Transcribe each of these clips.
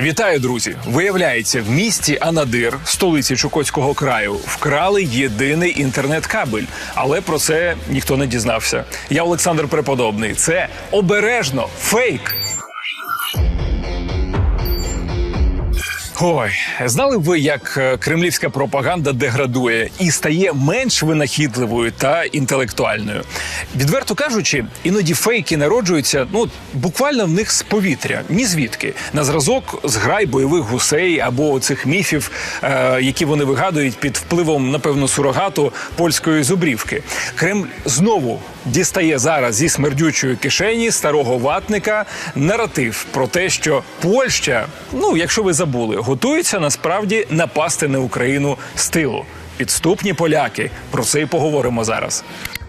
Вітаю, друзі! Виявляється, в місті Анадир, столиці Чукотського краю, вкрали єдиний інтернет-кабель, але про це ніхто не дізнався. Я Олександр Преподобний. Це обережно фейк. Ой, знали ви, як е, кремлівська пропаганда деградує і стає менш винахідливою та інтелектуальною? Відверто кажучи, іноді фейки народжуються ну буквально в них з повітря, ні звідки на зразок зграй бойових гусей або цих міфів, е, які вони вигадують під впливом, напевно, сурогату польської зубрівки. Кремль знову дістає зараз зі смердючої кишені старого ватника наратив про те, що Польща, ну якщо ви забули, готується насправді напасти на Україну з тилу. Підступні поляки. Про це і поговоримо зараз.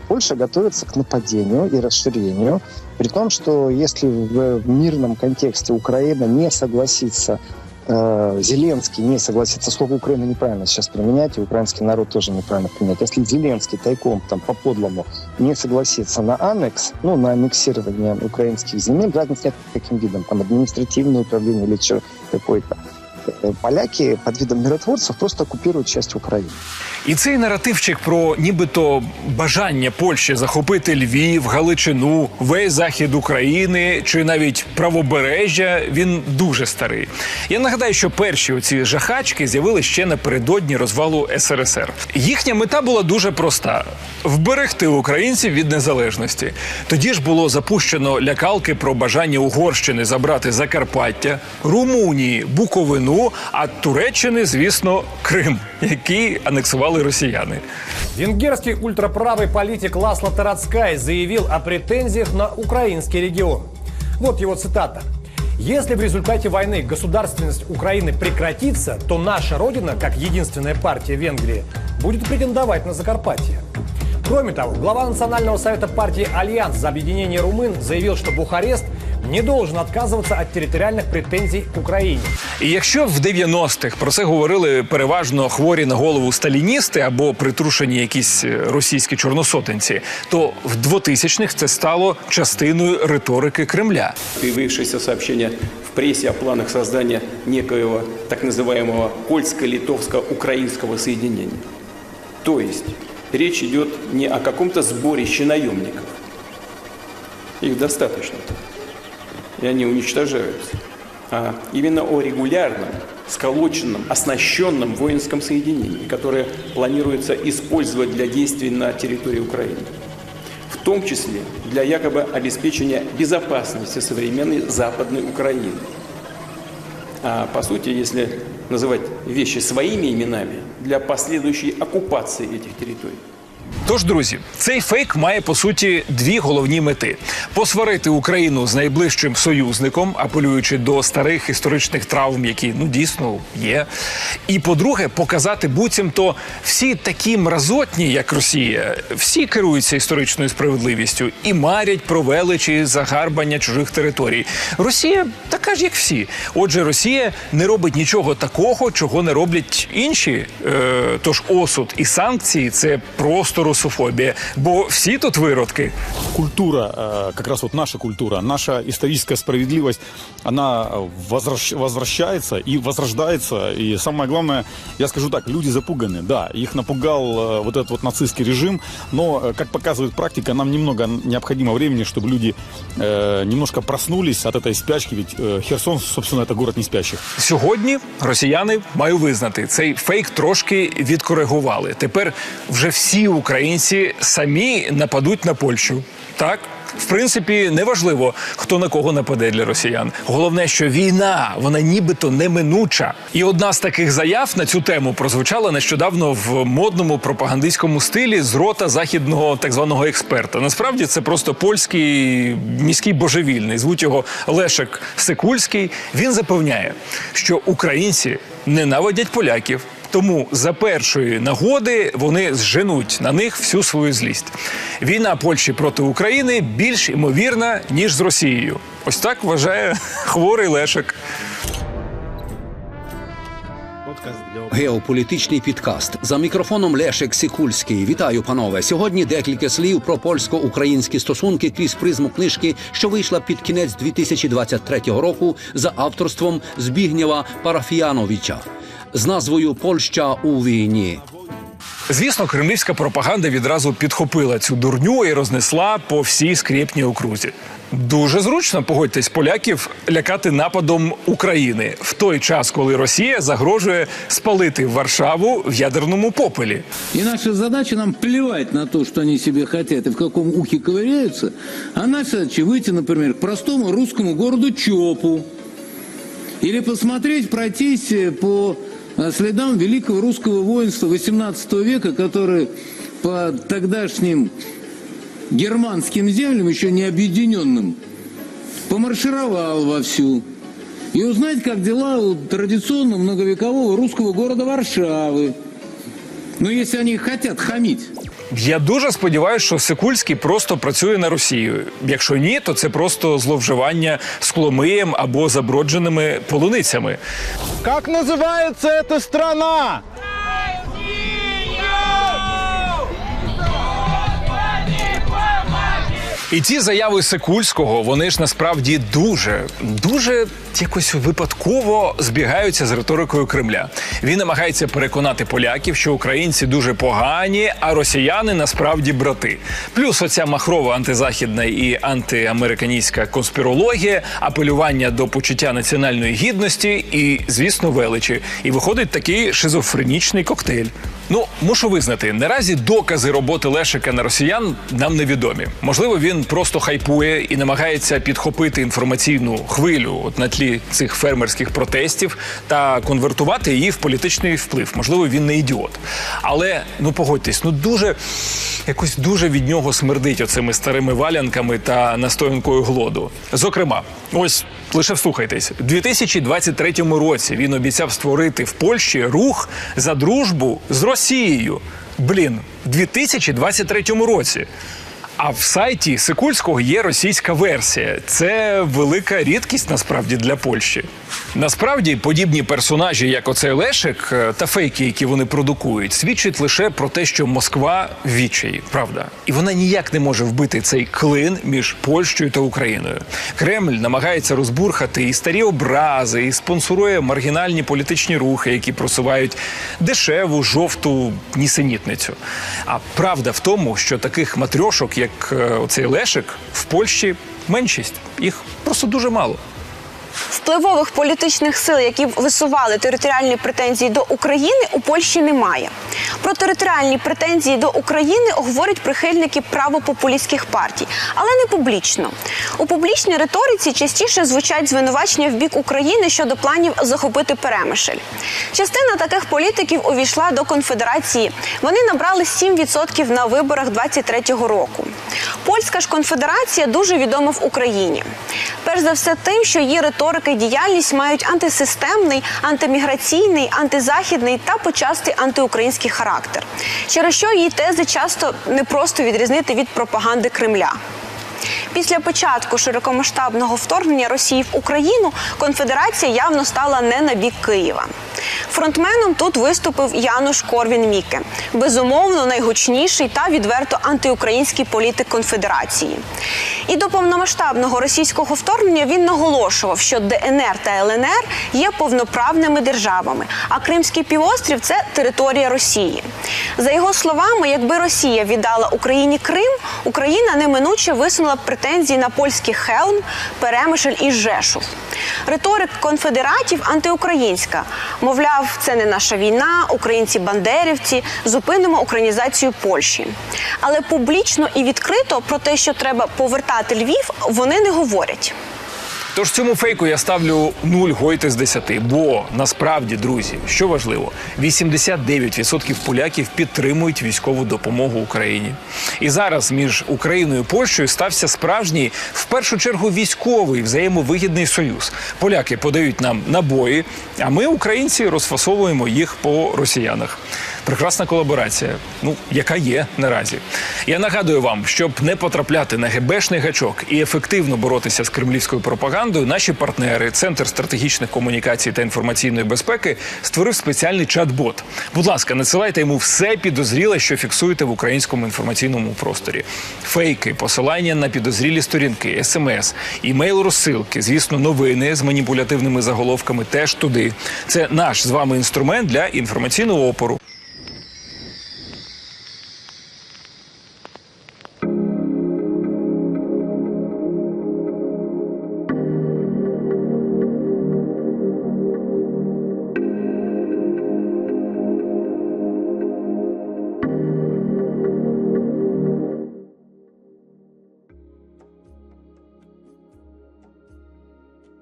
Польша готовится к нападению и расширению, при том, что если в мирном контексте Украина не согласится, э, Зеленский не согласится, слово Украина неправильно сейчас применять, и украинский народ тоже неправильно применять. Если Зеленский тайком, там, по-подлому не согласится на аннекс, ну, на аннексирование украинских земель, разницы нет каким видом, там, административное управление или что какой-то, э, поляки под видом миротворцев просто оккупируют часть Украины. І цей наративчик про нібито бажання Польщі захопити Львів, Галичину, весь захід України чи навіть правобережжя він дуже старий. Я нагадаю, що перші оці жахачки з'явилися ще напередодні розвалу СРСР. Їхня мета була дуже проста: вберегти українців від незалежності. Тоді ж було запущено лякалки про бажання Угорщини забрати Закарпаття, Румунії, Буковину, а Туреччини, звісно, Крим, який анексували росіяни. Венгерский ультраправый политик Ласло Тарацкай заявил о претензиях на украинский регион. Вот его цитата. Если в результате войны государственность Украины прекратится, то наша родина, как единственная партия Венгрии, будет претендовать на Закарпатье. Кроме того, глава Национального совета партии «Альянс за объединение румын» заявил, что Бухарест не должен отказываться от территориальных претензий к Украине. І якщо в 90-х про це говорили переважно хворі на голову сталіністи або притрушені якісь е, російські чорносотенці, то в 2000-х це стало частиною риторики Кремля. появившиеся сообщения в прессе о планах создания некоего так называемого польско-литовско-украинского соединения. То есть речь идет не о каком-то сборище наемников. Их достаточно. И они уничтожаются. А именно о регулярном, сколоченном, оснащенном воинском соединении, которое планируется использовать для действий на территории Украины в том числе для якобы обеспечения безопасности современной Западной Украины. А по сути, если называть вещи своими именами, для последующей оккупации этих территорий. Тож, друзі, цей фейк має по суті дві головні мети: посварити Україну з найближчим союзником, апелюючи до старих історичних травм, які ну дійсно є. І по-друге, показати буцімто всі такі мразотні, як Росія, всі керуються історичною справедливістю і марять про величі загарбання чужих територій. Росія така ж, як всі. Отже, Росія не робить нічого такого, чого не роблять інші. Е, тож осуд і санкції це просто русофобія, бо всі тут виродки. культура, э, как раз вот наша культура, наша историческая справедливость, она э, возвращ- возвращается и возрождается. И самое главное, я скажу так, люди запуганы. Да, их напугал э, вот этот вот нацистский режим, но, э, как показывает практика, нам немного необходимо времени, чтобы люди э, немножко проснулись от этой спячки, ведь э, Херсон, собственно, это город не спящих. Сьогодні росіяни маю визнати, цей фейк трошки відкоригували. Тепер вже всі українці самі нападуть на Польщу. Так. В принципі, неважливо, хто на кого нападе для росіян. Головне, що війна, вона нібито неминуча. І одна з таких заяв на цю тему прозвучала нещодавно в модному пропагандистському стилі з рота західного так званого експерта. Насправді це просто польський міський божевільний. Звуть його Лешек Секульський. Він запевняє, що українці ненавидять поляків. Тому за першої нагоди вони зженуть на них всю свою злість. Війна Польщі проти України більш імовірна ніж з Росією. Ось так вважає хворий Лешек. Вот Геополітичний підкаст за мікрофоном Лешек Сікульський. Вітаю, панове. Сьогодні декілька слів про польсько-українські стосунки крізь призму книжки, що вийшла під кінець 2023 року за авторством Збігнєва Парафіяновича з назвою Польща у війні. Звісно, кремлівська пропаганда відразу підхопила цю дурню і рознесла по всій скріпній окрузі. Дуже зручно, погодьтесь, поляків лякати нападом України в той час, коли Росія загрожує спалити Варшаву в ядерному попелі. И наша задача нам плевать на то, что они себе хотят и в каком ухе ковыряются, а наша задача выйти, например, к простому русскому городу Чопу или посмотреть, пройтись э, по э, следам великого русского воинства XVIII века, которое по тогдашним германским землям, еще не объединенным, помаршировал вовсю. И узнать, как дела у традиционного многовекового русского города Варшавы. Ну, если они хотят хамить. Я дуже сподіваюся, що Сикульський просто працює на Росію. Якщо ні, то це просто зловживання скломиєм або забродженими полуницями. Як називається ця страна? І ці заяви Сикульського, вони ж насправді дуже, дуже якось випадково збігаються з риторикою Кремля. Він намагається переконати поляків, що українці дуже погані, а росіяни насправді брати. Плюс оця махрова антизахідна і антиамериканістська конспірологія, апелювання до почуття національної гідності і, звісно, величі. І виходить такий шизофренічний коктейль. Ну, мушу визнати, наразі докази роботи Лешика на росіян нам невідомі. Можливо, він просто хайпує і намагається підхопити інформаційну хвилю от на тлі цих фермерських протестів та конвертувати її в політичний вплив. Можливо, він не ідіот. Але ну погодьтесь, ну дуже якось дуже від нього смердить оцими старими валянками та настоянкою глоду. Зокрема, ось лише вслухайтесь, у 2023 році він обіцяв створити в Польщі рух за дружбу з Росією. Блін, в 2023 році. А в сайті Сикульського є російська версія. Це велика рідкість насправді для Польщі. Насправді, подібні персонажі, як оцей Лешик, е, та фейки, які вони продукують, свідчать лише про те, що Москва відчаї, правда, і вона ніяк не може вбити цей клин між Польщею та Україною. Кремль намагається розбурхати і старі образи, і спонсорує маргінальні політичні рухи, які просувають дешеву жовту нісенітницю. А правда в тому, що таких матрьошок, як е, оцей Лешик, в Польщі меншість. Їх просто дуже мало. Впливових політичних сил, які б висували територіальні претензії до України, у Польщі немає. Про територіальні претензії до України говорять прихильники правопопулістських партій, але не публічно. У публічній риториці частіше звучать звинувачення в бік України щодо планів захопити Перемишль. Частина таких політиків увійшла до конфедерації. Вони набрали 7% на виборах 23-го року. Польська ж конфедерація дуже відома в Україні. Перш за все, тим, що її риторика і діяльність мають антисистемний, антиміграційний, антизахідний та почасти антиукраїнський характер, через що її тези часто непросто відрізнити від пропаганди Кремля. Після початку широкомасштабного вторгнення Росії в Україну конфедерація явно стала не на бік Києва. Фронтменом тут виступив Януш Корвін Міке, безумовно найгучніший та відверто антиукраїнський політик конфедерації. І до повномасштабного російського вторгнення він наголошував, що ДНР та ЛНР є повноправними державами, а Кримський півострів це територія Росії. За його словами, якби Росія віддала Україні Крим, Україна неминуче висунула б претензії на польський Хелм, Перемишль і Жешув. Риторик конфедератів антиукраїнська. Мовляв, це не наша війна, українці бандерівці, зупинимо українізацію Польщі. Але публічно і відкрито про те, що треба повертати Львів, вони не говорять. Тож цьому фейку я ставлю 0 гойти з 10, бо насправді, друзі, що важливо, 89% поляків підтримують військову допомогу Україні. І зараз між Україною і Польщею стався справжній, в першу чергу, військовий взаємовигідний союз. Поляки подають нам набої, а ми, українці, розфасовуємо їх по росіянах. Прекрасна колаборація, ну яка є наразі. Я нагадую вам, щоб не потрапляти на гебешний гачок і ефективно боротися з кремлівською пропагандою, наші партнери, Центр стратегічних комунікацій та інформаційної безпеки, створив спеціальний чат-бот. Будь ласка, надсилайте йому все підозріле, що фіксуєте в українському інформаційному просторі. Фейки, посилання на підозрілі сторінки, смс, імейл розсилки, звісно, новини з маніпулятивними заголовками теж туди. Це наш з вами інструмент для інформаційного опору.